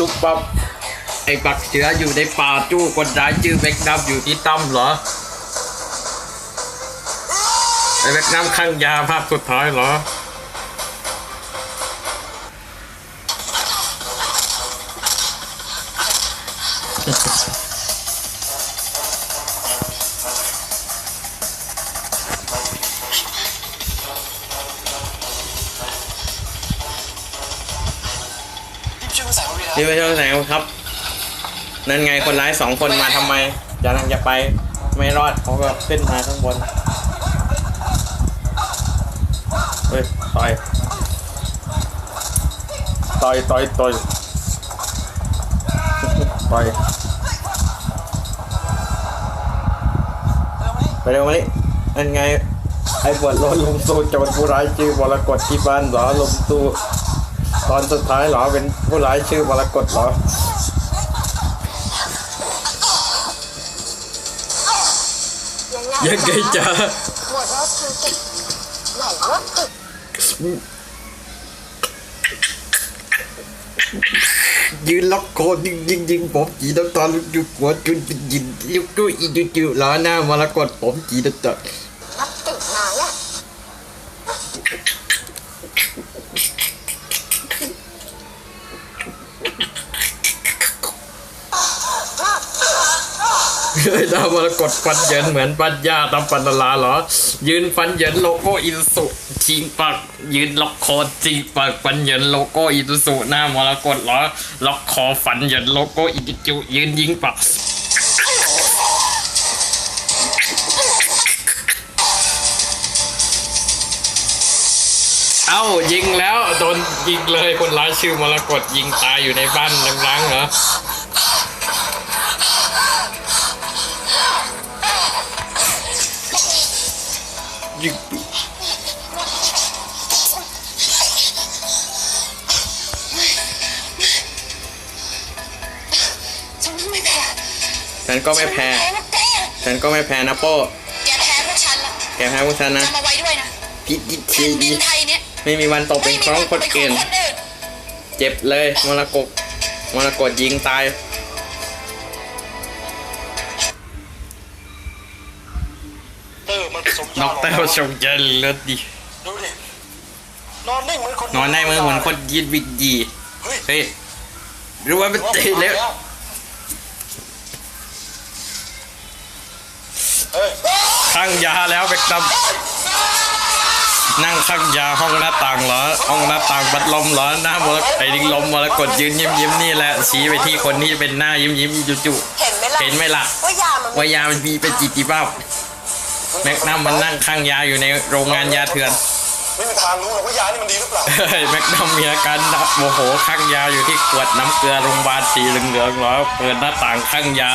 ลูกป๊อปไอ้ปักเสืออยู่ในป่าจู้คนร้ายชื่อแบกนัมอยู่ที่ตั้มเหรอไอ้แบกนัมข้างยาภาคสุดท้ายเหรอ นี่ไม่ใช่แสงครับ นั่นไงคนร้ายสองคนมาทำไมจะนั่งจะไปไม่รอดเขาก็ขึ้นมาข้างบน เฮ้ยต่อย ต่อยต่อยต่อยต่อยไปเร็วมานี่นั่นไงไอ้บทโลนลุงสู้โจรผู้ร้ายชื่อบรกฏที่บ้านเหรอลุงสู้ ตอนสุดท้ายเหรอเป็นผู้ร้ายชื่อบรกฏเหรอยังไงจ๊ะหมดแล้วคือติดไหนวะติดยืนล็อกคอยิงยิงยิงผมจีน้ำตาลุกยุกหัวจุนเป็นยินยุกด้วยอีจุจุล้อหน้ามรกตผมจีน้ำตา นับติดไหนอะ เฮ้ยหน้ามรกตฟันเยินเหมือนปัญญาตำปันลาเหรอ ยืนฟันเยินโลโก้อิซุสุชิงปัก ยืนล็อกคอจิงปักฟันเยินโลโก้อิซุสุหน้ามรกตเหรอ ล็อกคอฟันเยินโลโก้อิจุจุยืนยิงปักเอ้ายิงแล้วโดนยิงเลยคนร้ายชื่อมรกตยิงตายอยู่ในบ้านล้างๆเหรอ ยิงฉันไม่แพ้ฉันก็ไม่แพ้แพ้นะแกฉันก็ไม่แพ้นะโป้แกแพ้พวกฉันละแกแพ้พวกฉันนะจำเอาไว้ด้วยนะพิจิตแผ่ทีนดิดีนไทยเนี่ยไม่มีวันตกเป็นของคนเก่งไม่มีวันเป็นของคนอื่นเจ็บเลยมรกตมรกตยิงตาย เออมันผสมนอกแต่ว่าชงเจนเลือดดีดูดินอนนิ่งเหมือนคนนอนในมือเหมือนคนยินวิกยีเฮ้ยเฮ้ยรู้ว่ามันเตะแล้วเฮ้ยข้างยาแล้วเบกตัมนั่งข้างยาห้องหน้าต่างเหรอห้องหน้าต่างบัดลมเหรอหน้ามรกไอ้ดิงลมมรกตยืนยิ้มยิ้มนี่แหละชี้ไปที่คนที่เป็นหน้ายิ้มยิ้มจุจุเห็นไหมล่ะเห็นไหมล่ะว่ายามันว่ายามันมีเป็นจิตติบ้า แม็กนัมมันนั่งข้างยาอยู่ในโรงงานยาเถื่อนไม่มีทางรู้หรอกว่ายานี่มันดีหรือเปล่าเฮ้ยแม็กนัมมีอาการนับโมโหข้างยาอยู่ที่ขวดน้ำเกลือโรงพยาบาลสีเหลืองๆเหรอเปิดหน้าต่างข้างยา